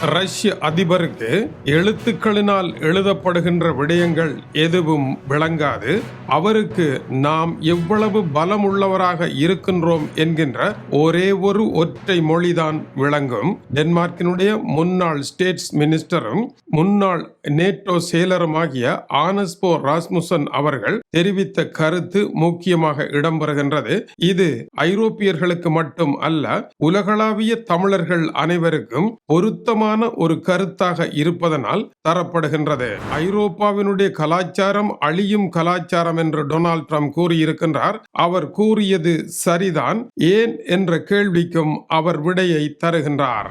ரஷ்ய அதிபருக்கு எழுத்துக்களினால் எழுதப்படுகின்ற விடயங்கள் எதுவும் விளங்காது. அவருக்கு நாம் எவ்வளவு பலம் உள்ளவராக இருக்கின்றோம் என்கின்ற ஒரே ஒரு ஒற்றை மொழிதான் விளங்கும். டென்மார்க்கினுடைய முன்னாள் ஸ்டேட்ஸ் மினிஸ்டரும் முன்னாள் நேட்டோ செயலருமாகிய ஆனஸ்போ ராஸ்முசன் அவர்கள் தெரிவித்த கருத்து முக்கியமாக இடம்பெறுகின்றது. இது ஐரோப்பியர்களுக்கு மட்டும் அல்ல உலகளாவிய தமிழர்கள் அனைவருக்கும் பொருத்தமான ஒரு கருத்தாக இருப்பதனால் தரப்படுகின்றது. ஐரோப்பாவினுடைய கலாச்சாரம் அழியும் கலாச்சாரம் என்று டொனால்ட் ட்ரம்ப் கூறியிருக்கின்றார். அவர் கூறியது சரிதான். ஏன் என்ற கேள்விக்கும் அவர் விடையை தருகின்றார்.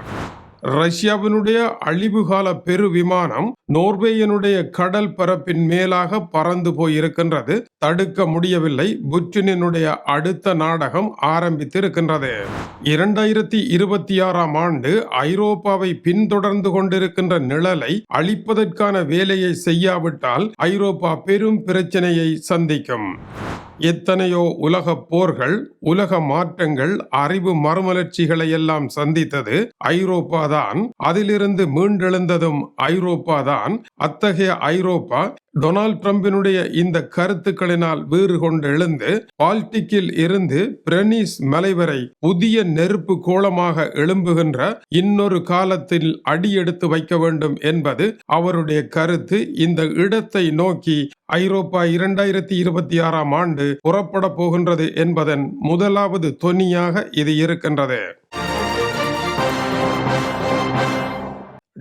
ரஷ்யாவினுடைய அழிவுகால பெரு விமானம் நோர்வேயனுடைய கடல் பரப்பின் மேலாக பறந்து போயிருக்கின்றது. தடுக்க முடியவில்லை. புட்டினுடைய அடுத்த நாடகம் ஆரம்பித்திருக்கின்றது. இரண்டாயிரத்தி இருபத்தி ஆறாம் ஆண்டு ஐரோப்பாவை பின்தொடர்ந்து கொண்டிருக்கின்ற நிழலை அழிப்பதற்கான வேலையை செய்யாவிட்டால் ஐரோப்பா பெரும் பிரச்சனையை சந்திக்கும். எத்தனையோ உலக போர்கள் உலக மாற்றங்கள் அறிவு மறுமலர்ச்சிகளை எல்லாம் சந்தித்தது ஐரோப்பா தான். அதிலிருந்து மீண்டெழுந்ததும் ஐரோப்பா தான். அத்தகைய ஐரோப்பா டொனால்ட் ட்ரம்பினுடைய இந்த கருத்துக்களினால் வீறு கொண்டு எழுந்து பால்டிக்கில் இருந்து பிரனிஸ் மலை வரை புதிய நெருப்பு கோலமாக எழும்புகின்ற இன்னொரு காலத்தில் அடியெடுத்து வைக்க வேண்டும் என்பது அவருடைய கருத்து. இந்த இடத்தை நோக்கி ஐரோப்பா இரண்டாயிரத்தி இருபத்தி ஆறாம் ஆண்டு புறப்பட போகின்றது என்பதன் முதலாவது தொனியாக இது இருக்கின்றது.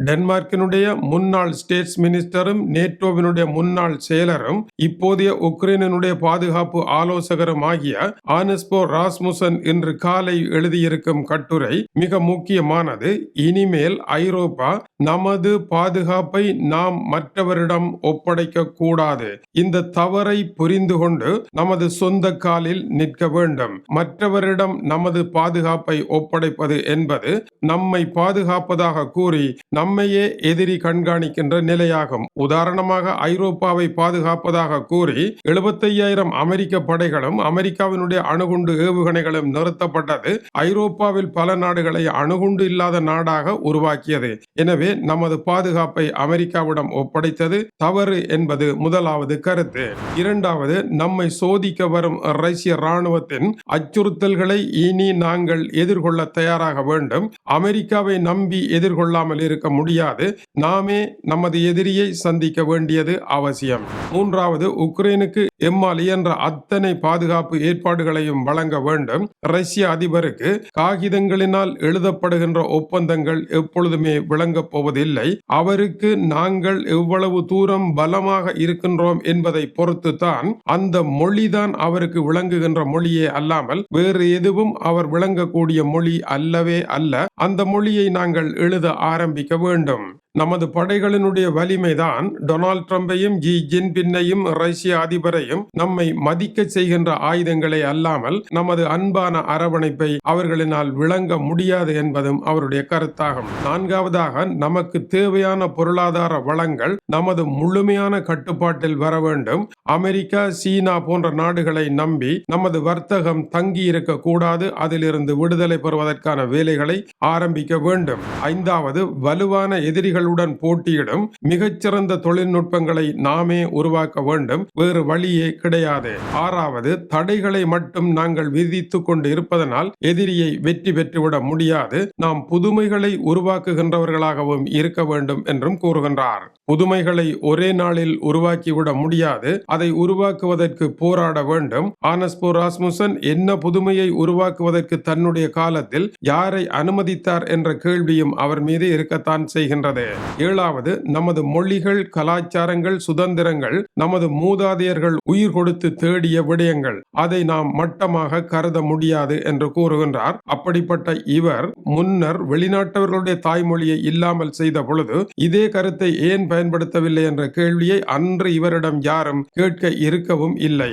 டென்மார்க்கினுடைய முன்னாள் ஸ்டேட்ஸ் மினிஸ்டரும் நேட்டோவினுடைய முன்னாள் செயலரும் இப்போதைய உக்ரைனுடைய பாதுகாப்பு ஆலோசகரும் ஆகிய ஆனஸ்போ ராஸ்முசன் இன்று காலை எழுதியிருக்கும் கட்டுரை மிக முக்கியமானது. இனிமேல் ஐரோப்பா நமது பாதுகாப்பை நாம் மற்றவரிடம் ஒப்படைக்க கூடாது. இந்த தவறை புரிந்து கொண்டு நமது சொந்த காலில் நிற்க வேண்டும். மற்றவரிடம் நமது பாதுகாப்பை ஒப்படைப்பது என்பது நம்மை பாதுகாப்பதாக கூறி நம்மையே எதிரி கண்காணிக்கின்ற நிலையாகும். உதாரணமாக ஐரோப்பாவை பாதுகாப்பதாக கூறி எழுபத்தையாயிரம் அமெரிக்க படைகளும் அமெரிக்காவினுடைய அணுகுண்டு ஏவுகணைகளும் நிறுத்தப்பட்டது. ஐரோப்பாவில் பல நாடுகளை அணுகுண்டு இல்லாத நாடாக உருவாக்கியது. எனவே நமது பாதுகாப்பை அமெரிக்காவிடம் ஒப்படைத்தது தவறு என்பது முதலாவது கருத்து. இரண்டாவது நம்மை சோதிக்க வரும் ரஷ்ய ராணுவத்தின் அச்சுறுத்தல்களை இனி நாங்கள் எதிர்கொள்ள தயாராக வேண்டும். அமெரிக்காவை நம்பி எதிர்கொள்ளாமல் இருக்க முடியாது. நாமே நமது எதிரியை சந்திக்க வேண்டியது அவசியம். மூன்றாவது உக்ரைனுக்கு எம்மால் இயன்ற அத்தனை பாதுகாப்பு ஏற்பாடுகளையும் வழங்க வேண்டும். ரஷ்ய அதிபருக்கு காகிதங்களினால் எழுதப்படுகின்ற ஒப்பந்தங்கள் எப்பொழுதுமே விளங்கப் போவதில்லை. அவருக்கு நாங்கள் எவ்வளவு தூரம் பலமாக இருக்கின்றோம் என்பதை பொறுத்து தான் அந்த மொழிதான் அவருக்கு விளங்குகின்ற மொழியே அல்லாமல் வேறு எதுவும் அவர் விளங்கக்கூடிய மொழி அல்லவே அல்ல. அந்த மொழியை நாங்கள் எழுத ஆரம்பிக்க வேண்டும். நமது படைகளினுடைய வலிமைதான் டொனால்ட் ட்ரம்பையும் ஜி ஜின்பின்னையும் ரஷ்ய அதிபரையும் நம்மை மதிக்க செய்கின்ற ஆயுதங்களை அல்லாமல் நமது அன்பான அரவணைப்பை அவர்களினால் விளங்க முடியாது என்பதும் அவருடைய கருத்தாகும். நான்காவதாக நமக்கு தேவையான பொருளாதார வளங்கள் நமது முழுமையான கட்டுப்பாட்டில் வர வேண்டும். அமெரிக்கா சீனா போன்ற நாடுகளை நம்பி நமது வர்த்தகம் தங்கி இருக்க கூடாது. அதிலிருந்து விடுதலை பெறுவதற்கான வேலைகளை ஆரம்பிக்க வேண்டும். ஐந்தாவது வலுவான எதிரிகள் நாடுகளுடன் போட்டியிடும் மிகச்சிறந்த தொழில்நுட்பங்களை நாமே உருவாக்க வேண்டும். வேறு வழியே கிடையாது. ஆறாவது தடைகளை மட்டும் நாங்கள் விதித்துக் கொண்டு இருப்பதனால் எதிரியை வெற்றி பெற்றுவிட முடியாது. நாம் புதுமைகளை உருவாக்குகின்றவர்களாகவும் இருக்க வேண்டும் என்றும் கூறுகின்றார். புதுமைகளை ஒரே நாளில் உருவாக்கிவிட முடியாது. அதை உருவாக்குவதற்கு போராட வேண்டும். ஆனஸ்போ ராஸ்முசன் என்ன புதுமையை உருவாக்குவதற்கு தன்னுடைய காலத்தில் யாரை அனுமதித்தார் என்ற கேள்வியும் அவர் மீது இருக்கத்தான் செய்கின்றது. ஏழாவது நமது மொழிகள் கலாச்சாரங்கள் சுதந்திரங்கள் நமது மூதாதையர்கள் உயிர் கொடுத்து தேடிய விடயங்கள். அதை நாம் மட்டமாக கருத முடியாது என்று கூறுகின்றார். அப்படிப்பட்ட இவர் முன்னர் வெளிநாட்டவர்களுடைய தாய்மொழியை இல்லாமல் செய்த பொழுது இதே கருத்தை ஏன் பயன்படுத்தவில்லை என்ற கேள்வியை அன்று இவரிடம் யாரும் கேட்க இருக்கவும் இல்லை.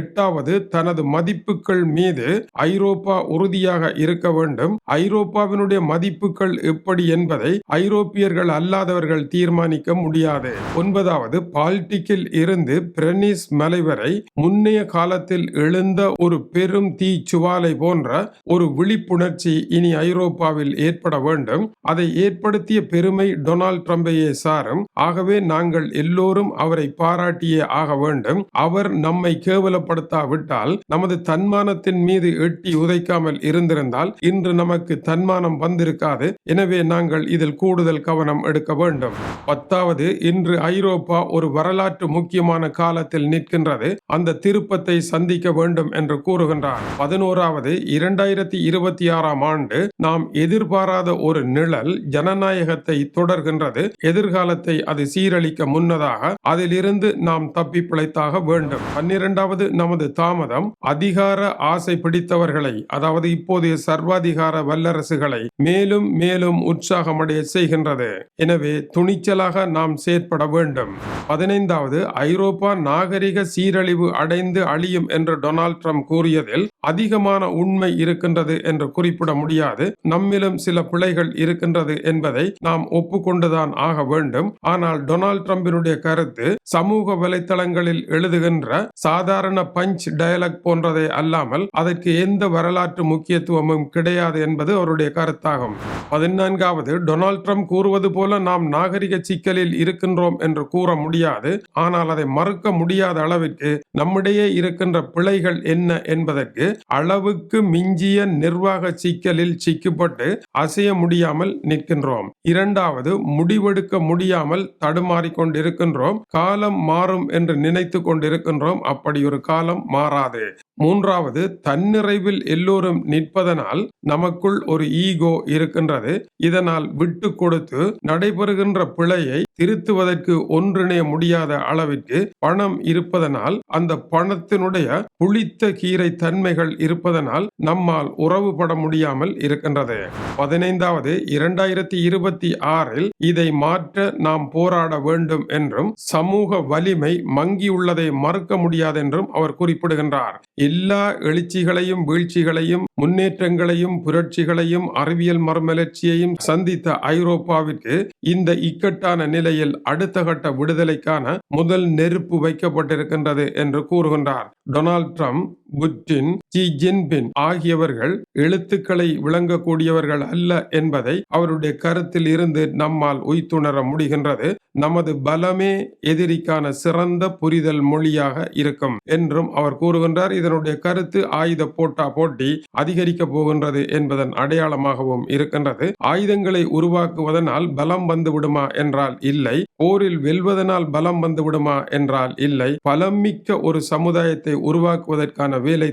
எட்டாவது தனது மதிப்புகள் மீது ஐரோப்பா உறுதியாக இருக்க வேண்டும். ஐரோப்பாவினுடைய மதிப்புகள் எப்படி என்பதை ஐரோப்பியர்கள் அவர்கள் அல்லாதவர்கள் தீர்மானிக்க முடியாது. ஒன்பதாவது பால்டிக்கில் இருந்து பிரனிஸ் மலை வரை முன்னைய காலத்தில் எழுந்த ஒரு பெரும் தீ சுவாலை போன்ற ஒரு விழிப்புணர்ச்சி இனி ஐரோப்பாவில் ஏற்பட வேண்டும். அதை ஏற்படுத்திய பெருமை டொனால்ட் ட்ரம்பையே சாரும். ஆகவே நாங்கள் எல்லோரும் அவரை பாராட்டியே ஆக வேண்டும். அவர் நம்மை கேவலப்படுத்தாவிட்டால் நமது தன்மானத்தின் மீது எட்டி உதைக்காமல் இருந்திருந்தால் இன்று நமக்கு தன்மானம் வந்திருக்காது. எனவே நாங்கள் இதில் கூடுதல் கவனம் எடுக்க வேண்டும். பத்தாவது இன்று ஐரோப்பா ஒரு வரலாற்று முக்கியமான காலத்தில் நிற்கின்றது. அந்த திருப்பத்தை சந்திக்க வேண்டும் என்று கூறுகின்றார். பதினோராவது இரண்டாயிரத்தி இருபத்தி ஆறாம் ஆண்டு நாம் எதிர்பாராத ஒரு நிழல் ஜனநாயகத்தை தொடர்கின்றது. எதிர்காலத்தை அது சீரழிக்க முன்னதாக அதிலிருந்து நாம் தப்பி பிழைத்தாக வேண்டும். பன்னிரண்டாவது நமது தாமதம் அதிகார ஆசை பிடித்தவர்களை அதாவது இப்போதைய சர்வாதிகார வல்லரசுகளை மேலும் மேலும் உற்சாகமடைய செய்கின்றது. எனவே துணிச்சலாக நாம் செயற்பட வேண்டும். பதினைந்தாவது ஐரோப்பா நாகரிக சீரழிவு அடைந்து அழியும் என்று டொனால்ட் ட்ரம்ப் கூறியதில் அதிகமான உண்மை இருக்கின்றது என்று குறிப்பிட முடியாது. நம்மிலும் சில பிழைகள் இருக்கின்றது என்பதை நாம் ஒப்புக்கொண்டுதான் ஆக வேண்டும். ஆனால் டொனால்ட் ட்ரம்பினுடைய கருத்து சமூக வலைத்தளங்களில் எழுதுகின்ற சாதாரண பஞ்ச் டயலாக் போன்றதை அல்லாமல் அதற்கு எந்த வரலாற்று முக்கியத்துவமும் கிடையாது என்பது அவருடைய கருத்தாகும். பதினான்காவது டொனால்ட் ட்ரம்ப் கூறுவது சொல்வது போல நாம் நாகரிக சிக்கலில் இருக்கின்றோம் என்று கூற முடியாது. ஆனால் அதை மறுக்க முடியாத அளவிற்கு நம்மிடையே இருக்கின்ற பிழைகள் என்ன என்பதற்கு அளவுக்கு மிஞ்சிய நிர்வாக சிக்கலில் சிக்கப்பட்டு அசைய முடியாமல் நிற்கின்றோம். இரண்டாவது முடிவெடுக்க முடியாமல் தடுமாறிக் கொண்டிருக்கின்றோம். காலம் மாறும் என்று நினைத்து கொண்டிருக்கின்றோம். அப்படி ஒரு காலம் மாறாது. மூன்றாவது தன்னிறைவில் எல்லோரும் நிற்பதனால் நமக்குள் ஒரு ஈகோ இருக்கின்றது. இதனால் விட்டு கொடுத்து நடைபெறுகின்ற பிழையை திருத்துவதற்கு ஒன்றிணைய முடியாத அளவிற்கு பணம் இருப்பதனால் அந்த பணத்தினுடைய புளித்த கீரை தன்மைகள் இருப்பதனால் நம்மால் உறவுபட முடியாமல் இருக்கின்றது. பதினைந்தாவது இரண்டாயிரத்தி இருபத்தி ஆறில் இதை மாற்ற நாம் போராட வேண்டும் என்றும் சமூக வலிமை மங்கியுள்ளதை மறுக்க முடியாது என்றும் அவர் குறிப்பிடுகின்றார். எல்லா எழுச்சிகளையும் வீழ்ச்சிகளையும் முன்னேற்றங்களையும் புரட்சிகளையும் அறிவியல் மறுமலர்ச்சியையும் சந்தித்த ஐரோப்பாவிற்கு இந்த இக்கட்டான நிலை நிலையில் அடுத்த கட்ட விடுதலைக்கான முதல் நெருப்பு வைக்கப்பட்டிருக்கின்றது என்று கூறுகின்றார். Donald Trump Putin Xi Jinping ஆகியவர்கள் எழுத்துக்களை விளங்கக்கூடியவர்கள் அல்ல என்பதை அவருடைய கருத்தில் இருந்து நம்மால் உய்த்துணர முடிகின்றது. நமது பலமே எதிரிக்கான சிறந்த புரிதல் மொழியாக இருக்கும் என்றும் அவர் கூறுகின்றார். இதனுடைய கருத்து ஆயுத போட்டா போட்டி அதிகரிக்க போகின்றது என்பதன் அடையாளமாகவும் இருக்கின்றது. ஆயுதங்களை உருவாக்குவதனால் பலம் வந்து விடுமா என்றால் இல்லை. போரில் வெல்வதனால் பலம் வந்து விடுமா என்றால் இல்லை. பலம் மிக்க ஒரு சமுதாயத்தை உருவாக்குவதற்கான வேலை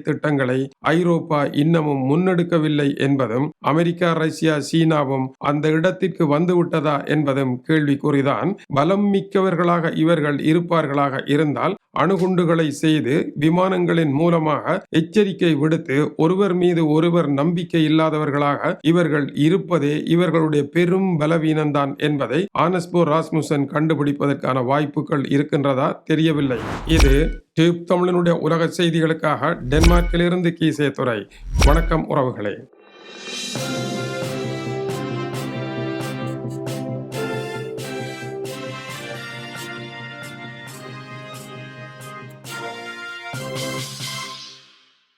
திட்டங்களை ஐரோப்பா இன்னமும் முன்னெடுக்கவில்லை என்பதும் அமெரிக்கா ரஷ்யா சீனாவும் அந்த இடத்திற்கு வந்துவிட்டதா என்பதும் கேள்விக்குறிதான். பலம் மிக்கவர்களாக இவர்கள் இருப்பார்களாக இருந்தால் அணுகுண்டுகளை செய்து விமானங்களின் மூலமாக எச்சரிக்கை விடுத்து ஒருவர் மீது ஒருவர் நம்பிக்கை இல்லாதவர்களாக இவர்கள் இருப்பதே இவர்களுடைய பெரும் பலவீனம்தான் என்பதை ஆனஸ்போ ராஸ்முசன் கண்டுபிடிப்பதற்கான வாய்ப்புகள் இருக்கின்றதா தெரியவில்லை. இது டியூப் தமிழனுடைய உலக செய்திகளுக்காக டென்மார்க்கிலிருந்து கீசே துறை வணக்கம் உறவுகளே.